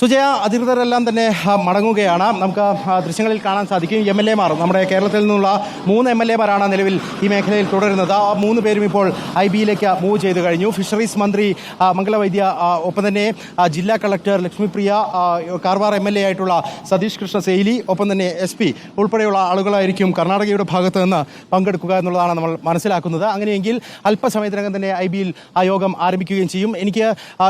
സുജയ അധികൃതരെല്ലാം തന്നെ മടങ്ങുകയാണ്. നമുക്ക് ദൃശ്യങ്ങളിൽ കാണാൻ സാധിക്കും. എം എൽ എമാർ നമ്മുടെ കേരളത്തിൽ നിന്നുള്ള മൂന്ന് എം എൽ എമാരാണ് നിലവിൽ ഈ മേഖലയിൽ തുടരുന്നത്. ആ മൂന്ന് പേരും ഇപ്പോൾ ഐ ബിയിലേക്ക് മൂവ് ചെയ്ത് കഴിഞ്ഞു. ഫിഷറീസ് മന്ത്രി മംഗളവൈദ്യ ഒപ്പം തന്നെ ജില്ലാ collector Lakshmipriya Karwar M L A ആയിട്ടുള്ള സതീഷ് കൃഷ്ണ സെയിലി ഒപ്പം തന്നെ എസ് പി ഉൾപ്പെടെയുള്ള ആളുകളായിരിക്കും കർണാടകയുടെ ഭാഗത്ത് നിന്ന് പങ്കെടുക്കുക എന്നുള്ളതാണ് നമ്മൾ മനസ്സിലാക്കുന്നത്. അങ്ങനെയെങ്കിൽ അല്പസമയത്തിനകം തന്നെ ഐ ബിയിൽ ആ യോഗം ആരംഭിക്കുകയും ചെയ്യും. എനിക്ക്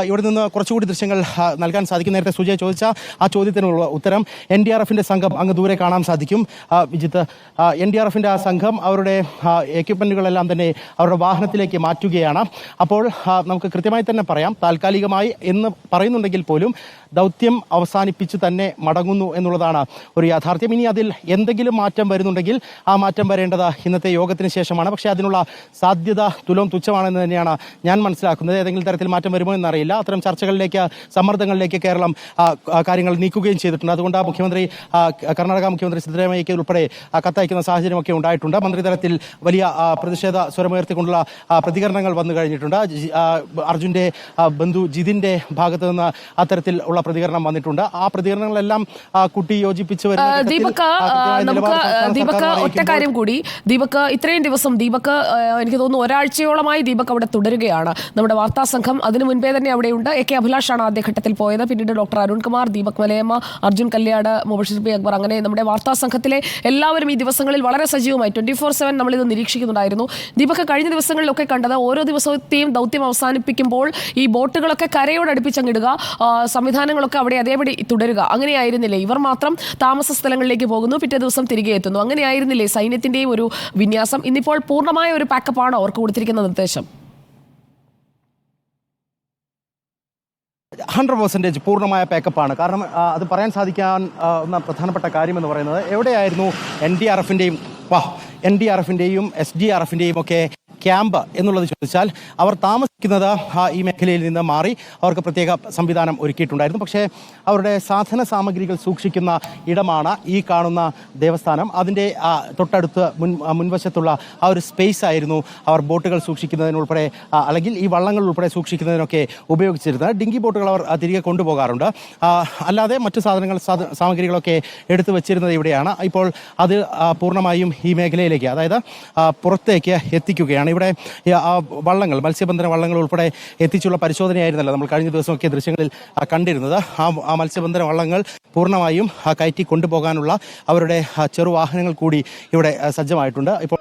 ഇവിടെ നിന്ന് കുറച്ചുകൂടി ദൃശ്യങ്ങൾ നൽകാൻ സാധിക്കും. നേരത്തെ സുജയ ചോദിച്ച ആ ചോദ്യത്തിനുള്ള ഉത്തരം എൻ ഡി ആർ എഫിന്റെ സംഘം അങ്ങ് ദൂരെ കാണാൻ സാധിക്കും. വിജിത്ത് എൻ ഡി ആർ എഫിന്റെ ആ സംഘം അവരുടെ എക്യുപ്മെന്റുകളെല്ലാം തന്നെ അവരുടെ വാഹനത്തിലേക്ക് മാറ്റുകയാണ്. അപ്പോൾ നമുക്ക് കൃത്യമായി തന്നെ പറയാം. താൽക്കാലികമായി എന്ന് പറയുന്നുണ്ടെങ്കിൽ പോലും ദൗത്യം അവസാനിപ്പിച്ച് തന്നെ മടങ്ങുന്നു എന്നുള്ളതാണ് ഒരു യാഥാർത്ഥ്യം. ഇനി അതിൽ എന്തെങ്കിലും മാറ്റം വരുന്നുണ്ടെങ്കിൽ ആ മാറ്റം വരേണ്ടത് ഇന്നത്തെ യോഗത്തിന് ശേഷമാണ്. പക്ഷേ അതിനുള്ള സാധ്യത തുലവും തുച്ഛമാണെന്ന് തന്നെയാണ് ഞാൻ മനസ്സിലാക്കുന്നത്. ഏതെങ്കിലും തരത്തിൽ മാറ്റം വരുമോ എന്നറിയില്ല. അത്തരം ചർച്ചകളിലേക്ക് സമ്മർദ്ദങ്ങളിലേക്ക് കേരളം കാര്യങ്ങൾ നീക്കുകയും ചെയ്തിട്ടുണ്ട്. അതുകൊണ്ട് ആ മുഖ്യമന്ത്രി കർണാടക മുഖ്യമന്ത്രി സിദ്ധരാമയ്യയ്ക്ക് ഉൾപ്പെടെ കത്തയക്കുന്ന സാഹചര്യമൊക്കെ ഉണ്ടായിട്ടുണ്ട്. മന്ത്രിതലത്തിൽ വലിയ പ്രതിഷേധ സ്വരമുയർത്തിക്കൊണ്ടുള്ള പ്രതികരണങ്ങൾ വന്നു കഴിഞ്ഞിട്ടുണ്ട്. അർജുന്റെ ബന്ധു ജിതിന്റെ ഭാഗത്ത് നിന്ന് അത്തരത്തിൽ ഉള്ള പ്രതികരണം വന്നിട്ടുണ്ട്. ആ പ്രതികരണങ്ങളെല്ലാം കുട്ടി യോജിപ്പിച്ച് ദീപക് നമുക്ക് ദീപക് ഒറ്റ കാര്യം കൂടി. ദീപക് ഇത്രയും ദിവസം ദീപക് എനിക്ക് തോന്നുന്നു ഒരാഴ്ചയോളമായി ദീപക് അവിടെ തുടരുകയാണ്. നമ്മുടെ വാർത്താ സംഘം അതിനു മുൻപേ തന്നെ അവിടെയുണ്ട്. എ കെ അഭിലാഷാണ് ആദ്യഘട്ടത്തിൽ പോയത്. പിന്നീട് ഡോക്ടർ അരുൺകുമാർ ദീപക് മലയമ്മ അർജുൻ കല്യാട് മുബഷിർ പി അക്ബർ അങ്ങനെ നമ്മുടെ വാർത്താ സംഘത്തിലെ എല്ലാവരും ഈ ദിവസങ്ങളിൽ വളരെ സജീവമായി ട്വന്റി ഫോർ സെവൻ നമ്മളിത് നിരീക്ഷിക്കുന്നുണ്ടായിരുന്നു. ദീപക് കഴിഞ്ഞ ദിവസങ്ങളിലൊക്കെ കണ്ടത് ഓരോ ദിവസത്തെയും ദൗത്യം അവസാനിപ്പിക്കുമ്പോൾ ഈ ബോട്ടുകളൊക്കെ കരയോട് അടുപ്പിച്ചങ്ങിടുക ആ, സംവിധാനങ്ങളൊക്കെ അവിടെ അതേപടി തുടരുക. അങ്ങനെയായിരുന്നില്ലേ? ഇവർ മാത്രം താമസ സ്ഥലങ്ങളിലേക്ക് പോകുന്നു പിറ്റേ ദിവസം തിരികെ എത്തുന്നു. അങ്ങനെയായിരുന്നില്ലേ സൈന്യത്തിന്റെയും ഒരു വിന്യാസം? ഇന്നിപ്പോൾ പൂർണമായ ഒരു പാക്കപ്പാണ് അവർക്ക് കൊടുത്തിരിക്കുന്ന നിർദ്ദേശം. ഹൺഡ്രഡ് പെർസെന്റേജ് പൂർണമായ പാക്കപ്പാണ്. കാരണം അത് പറയാൻ സാധിക്കാൻ പ്രധാനപ്പെട്ട കാര്യമെന്ന് പറയുന്നത് എവിടെയായിരുന്നു എൻ ഡി ആർ എഫിന്റെയും വാ എൻ ഡി ആർ എഫിന്റെയും എസ് ഡി ആർ എഫിന്റെയും ഒക്കെ ക്യാമ്പ് എന്നുള്ളത് ചോദിച്ചാൽ അവർ താമസിക്കുന്നത് ആ, ഈ മേഖലയിൽ നിന്ന് മാറി അവർക്ക് പ്രത്യേക സംവിധാനം ഒരുക്കിയിട്ടുണ്ടായിരുന്നു. പക്ഷേ അവരുടെ സാധന സാമഗ്രികൾ സൂക്ഷിക്കുന്ന ഇടമാണ് ഈ കാണുന്ന ദേവസ്ഥാനം. അതിന്റെ തൊട്ടടുത്ത് മുൻ മുൻവശത്തുള്ള ആ ഒരു സ്പേസ് ആയിരുന്നു അവർ ബോട്ടുകൾ സൂക്ഷിക്കുന്നതിനുൾപ്പെടെ അല്ലെങ്കിൽ ഈ വള്ളങ്ങൾ ഉൾപ്പെടെ സൂക്ഷിക്കുന്നതിനൊക്കെ ഉപയോഗിച്ചിരുന്നത്. ഡിങ്കി ബോട്ടുകൾ അവർ തിരികെ കൊണ്ടുപോകാറുണ്ട്. അല്ലാതെ മറ്റു സാധനങ്ങൾ സാധ- സാമഗ്രികളൊക്കെ എടുത്തു വച്ചിരുന്നത് ഇവിടെയാണ്. ഇപ്പോൾ അത് പൂർണമായും ഈ മേഖലയിലേക്ക് അതായത് പുറത്തേക്ക് എത്തിക്കുകയാണ്. ഇവിടെ വള്ളങ്ങൾ മത്സ്യബന്ധന വള്ളങ്ങൾ ഉൾപ്പെടെ എത്തിച്ചുള്ള പരിശോധനയായിരുന്നല്ലോ നമ്മൾ കഴിഞ്ഞ ദിവസമൊക്കെ ദൃശ്യങ്ങളിൽ കണ്ടിരുന്നത്. ആ ആ മത്സ്യബന്ധന വള്ളങ്ങൾ പൂർണമായും കയറ്റി കൊണ്ടുപോകാനുള്ള അവരുടെ ചെറുവാഹനങ്ങൾ കൂടി ഇവിടെ സജ്ജമായിട്ടുണ്ട്. ഇപ്പോൾ